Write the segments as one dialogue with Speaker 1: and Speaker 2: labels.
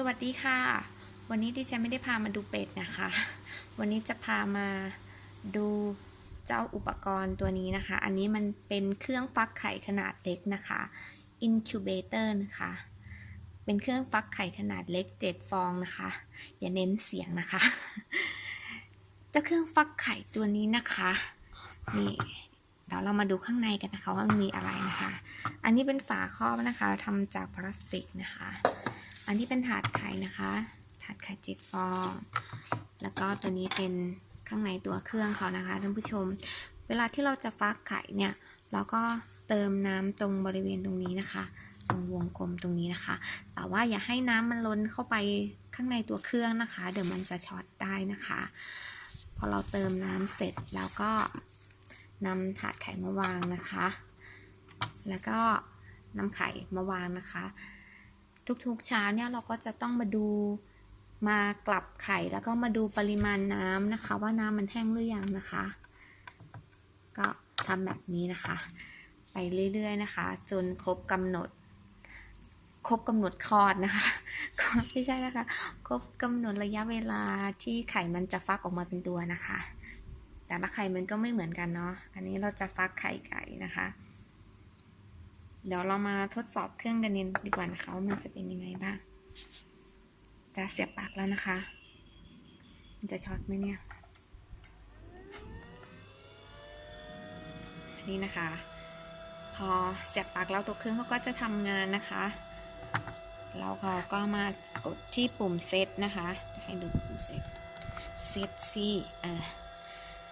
Speaker 1: สวัสดีค่ะ วันนี้ดิฉันไม่ได้พามาดูเป็ดนะคะ วันนี้จะพามาดูเจ้าอุปกรณ์ตัวนี้นะคะ อันนี้มันเป็นเครื่องฟักไข่ขนาดเล็กนะคะ incubator นะคะ เป็นเครื่องฟักไข่ขนาดเล็ก 7 ฟองนะคะ อย่าเน้นเสียงนะคะ เจ้าเครื่องฟักไข่ตัวนี้นะคะ นี่เดี๋ยวเรามาดูข้างในกันนะคะว่ามันมีอะไรนะคะ อันนี้เป็นฝาครอบนะคะทำจากพลาสติกนะคะ อันนี้เป็นถาดไข่นะคะ ถาดไข่เจ็ดฟอง แล้วก็ตัวนี้เป็นข้างในตัวเครื่องเขานะคะท่านผู้ชม เวลาที่เราจะฟักไข่เนี่ย เราก็เติมน้ำตรงบริเวณตรงนี้นะคะ ตรงวงกลมตรงนี้นะคะ แต่ว่าอย่าให้น้ำมันล้นเข้าไปข้างในตัวเครื่องนะคะ เดี๋ยวมันจะช็อตได้นะคะ พอเราเติมน้ำเสร็จแล้วก็นำถาดไข่มาวางนะคะ แล้วก็นำไข่มาวางนะคะ ทุกๆเช้าเนี่ยเราก็จะต้องมาดูมากลับไข่แล้วก็มาดูปริมาณน้ำนะคะ ว่าน้ำมันแห้งหรือยังนะคะ ก็ทำแบบนี้นะคะ ไปเรื่อยๆนะคะ จนครบกำหนด ครบกำหนดคลอดนะคะก็ไม่ใช่นะคะ ครบกำหนดระยะเวลาที่ไข่มันจะฟักออกมาเป็นตัวนะคะ แต่ละไข่มันก็ไม่เหมือนกันเนาะอันนี้เราจะฟักไข่ไก่นะคะ เดี๋ยวเรามาทดสอบเครื่องกันดีกว่านะคะว่ามันจะเป็นยังไงบ้าง จะเสียบปลั๊กแล้วนะคะ มันจะช็อตไหมเนี่ยนนี้นะคะ พอเสียบปลั๊กแล้วตัวเครื่องเขาก็จะทำงานนะคะเราก็มากดที่ปุ่มเซตนะคะ ให้ดูปุ่มเซตเซตสิอ่า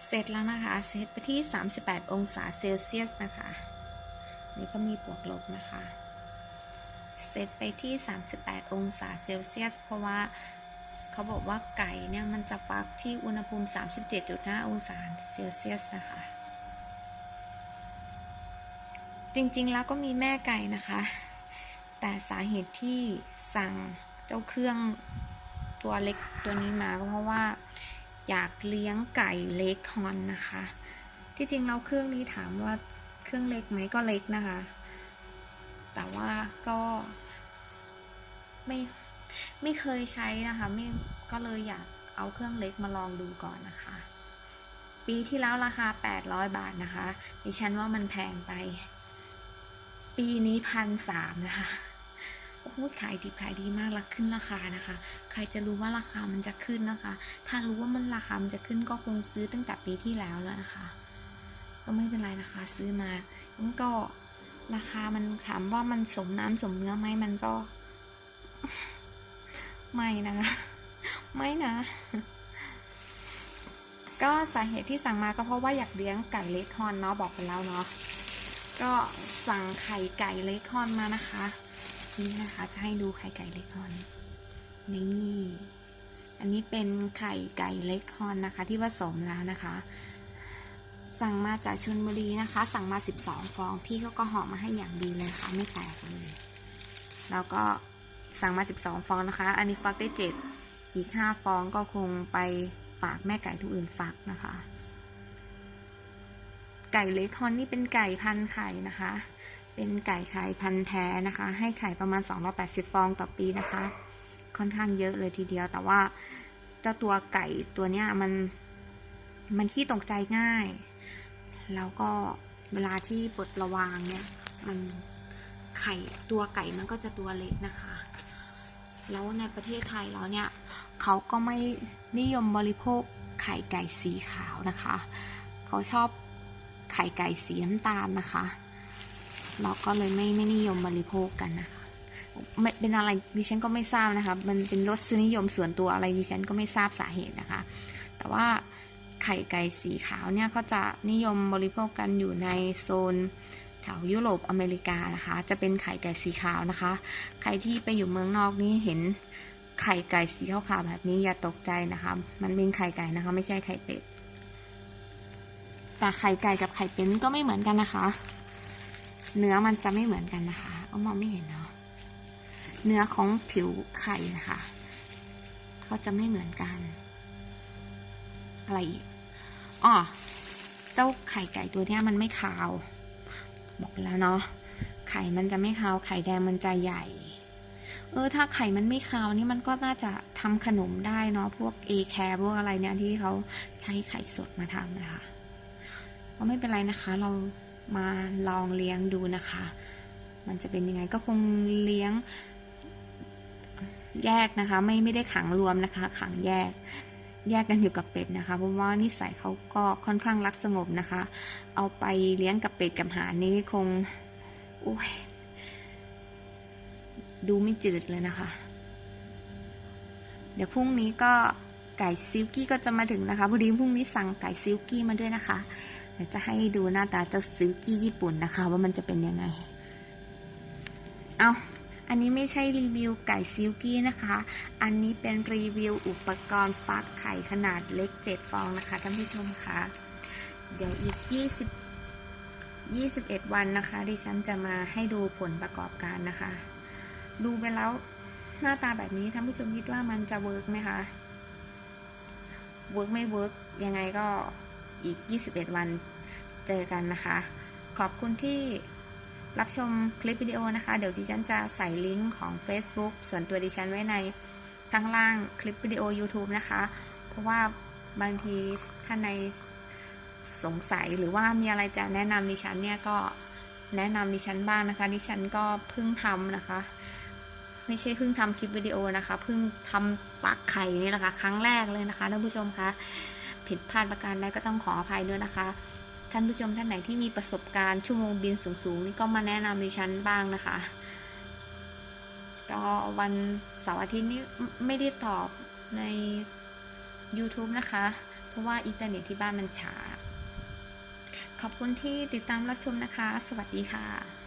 Speaker 1: เซตแล้วนะคะ เซตไปที่ 38 องศาเซลเซียสนะคะ นี่ก็มีบวกลบนะคะ เซตไปที่ 38 องศาเซลเซียส เพราะว่าเขาบอกว่าไก่เนี่ยมันจะฟักที่อุณหภูมิ 37.5 องศาเซลเซียสนะคะ จริงๆแล้วก็มีแม่ไก่นะคะ แต่สาเหตุที่สั่งเจ้าเครื่องตัวเล็กตัวนี้มาก็เพราะว่าอยากเลี้ยงไก่เล็กฮอนนะคะ ที่จริงแล้วเครื่องนี้ถามว่า เครื่องเล็กไหมก็เล็กนะคะ แต่ว่าก็ไม่ไม่เคยใช้นะคะไม่ก็เลยอยากเอาเครื่องเล็กมาลองดูก่อนนะคะ ปีที่แล้วราคา 800 บาทนะคะดิฉันว่ามันแพงไป ปีนี้พันสามนะคะโอ้โหขายดิบขายดีมากราขึ้นราคานะคะ ใครจะรู้ว่าราคามันจะขึ้นนะคะ ถ้ารู้ว่ามันราคามันจะขึ้นก็คงซื้อตั้งแต่ปีที่แล้วแล้วนะคะ ก็ไม่เป็นไรนะคะ ซื้อมามันก็ราคามันถามว่ามันสมน้ำสมเนื้อไหมมันก็ ไม่นะคะ ไม่นะ ก็สาเหตุที่สั่งมาก็เพราะว่าอยากเลี้ยงไก่เล็กฮอนเนาะบอกไปแล้วเนาะก็สั่งไข่ไก่เล็กฮอนมานะคะนี่นะคะจะให้ดูไข่ไก่เล็กฮอน นี่ อันนี้เป็นไข่ไก่เล็กฮอนนะคะ ที่ผสมแล้วนะคะ สั่งมาจากชลบุรีนะคะ สั่งมา 12 ฟอง พี่เขาก็ห่อมาให้อย่างดีเลยค่ะ ไม่แตกเลย แล้วก็สั่งมา 12 ฟองนะคะ อันนี้ฟักได้ 7 อีก 5 ฟองก็คงไปฝากแม่ไก่ทุกอื่นฟักนะคะ ไก่เล็กฮอนนี่เป็นไก่พันไข่นะคะ เป็นไก่ไข่พันแท้นะคะ ให้ไข่ประมาณ 280 ฟองต่อปีนะคะ ค่อนข้างเยอะเลยทีเดียว แต่ว่าเจ้าตัวไก่ตัวเนี้ยมันมันขี้ตกใจง่าย แล้วก็เวลาที่ปลดระวางเนี่ยมันไข่ตัวไก่มันก็จะตัวเล็กนะคะ แล้วในประเทศไทยเราเนี่ยเขาก็ไม่นิยมบริโภคไข่ไก่สีขาวนะคะ เขาชอบไข่ไก่สีน้ำตาลนะคะ เราก็เลยไม่ไม่นิยมบริโภคกันนะคะไม่เป็นอะไรดิฉันก็ไม่ทราบนะคะ มันเป็นรสนิยมส่วนตัวอะไรดิฉันก็ไม่ทราบสาเหตุนะคะ แต่ว่า ไข่ไก่สีขาวเนี่ยเขาจะนิยมบริโภคกันอยู่ในโซนแถวยุโรปอเมริกานะคะ จะเป็นไข่ไก่สีขาวนะคะ ใครที่ไปอยู่เมืองนอกนี่เห็นไข่ไก่สีขาวๆแบบนี้อย่าตกใจนะคะ มันเป็นไข่ไก่นะคะ ไม่ใช่ไข่เป็ด แต่ไข่ไก่กับไข่เป็ดก็ไม่เหมือนกันนะคะ เนื้อมันจะไม่เหมือนกันนะคะเอามองไม่เห็นเนาะ เนื้อของผิวไข่นะคะเขาจะไม่เหมือนกัน อะไรอีกอ๋อเจ้าไข่ไก่ตัวเนี้ยมันไม่ขาว บอกไปแล้วเนาะไข่มันจะไม่ขาวไข่แดงมันจะใหญ่ เออถ้าไข่มันไม่คาวนี่มันก็น่าจะทำขนมได้เนาะพวก A แคร์พวกอะไรเนี่ยที่เขาใช้ไข่สดมาทำนะคะก็ไม่เป็นไรนะคะ เรามาลองเลี้ยงดูนะคะ มันจะเป็นยังไงก็คงเลี้ยงแยกนะคะ ไม่ไม่ได้ขังรวมนะคะ ขังแยก แยกกันอยู่กับเป็ดนะคะเพราะว่านิสัยเขาก็ค่อนข้างรักสงบนะคะ เอาไปเลี้ยงกับเป็ดกับหานนี่คงโอ้ยดูไม่จืดเลยนะคะ เดี๋ยวพรุ่งนี้ก็ไก่ซิลกี้ก็จะมาถึงนะคะพอดีพรุ่งนี้สั่งไก่ซิลกี้มาด้วยนะคะเดี๋ยวจะให้ดูหน้าตาเจ้าซิลกี้ญี่ปุ่นนะคะ ว่ามันจะเป็นยังไง เอา อันนี้ไม่ใช่รีวิวไก่ซิลกี้นะคะ อันนี้เป็นรีวิวอุปกรณ์ฟักไข่ขนาดเล็ก 7 ฟองนะคะท่านผู้ชมคะ เดี๋ยวอีก 20 21 วันนะคะ ดิฉันจะมาให้ดูผลประกอบการนะคะ ดูไปแล้วหน้าตาแบบนี้ท่านผู้ชมคิดว่ามันจะเวิร์กไหมคะเวิร์กไม่เวิร์กยังไงก็อีก 21 วันเจอกันนะคะ ขอบคุณที่ รับชมคลิปวิดีโอนะคะ เดี๋ยวดิฉันจะใส่ลิงก์ของ Facebook ส่วนตัวดิฉันไว้ในข้างล่างคลิปวิดีโอ YouTube นะคะ เพราะว่าบางทีท่านในสงสัยหรือว่ามีอะไรจะแนะนำดิฉันเนี่ยก็แนะนำดิฉันบ้างนะคะ ดิฉันก็เพิ่งทำนะคะ ไม่ใช่เพิ่งทำคลิปวิดีโอนะคะ เพิ่งทำปักไข่นี่แหละค่ะครั้งแรกเลยนะคะท่านผู้ชมคะผิดพลาดประการใดก็ต้องขออภัยด้วยนะคะ ท่านผู้ชมท่านไหนที่มีประสบการณ์ชั่วโมงบินสูงๆนี่ก็มาแนะนำดิฉันบ้างนะคะ ก็วันเสาร์อาทิตย์นี้ไม่ได้ตอบใน YouTube นะคะ เพราะว่าอินเทอร์เน็ตที่บ้านมันช้า ขอบคุณที่ติดตามรับชมนะคะ สวัสดีค่ะ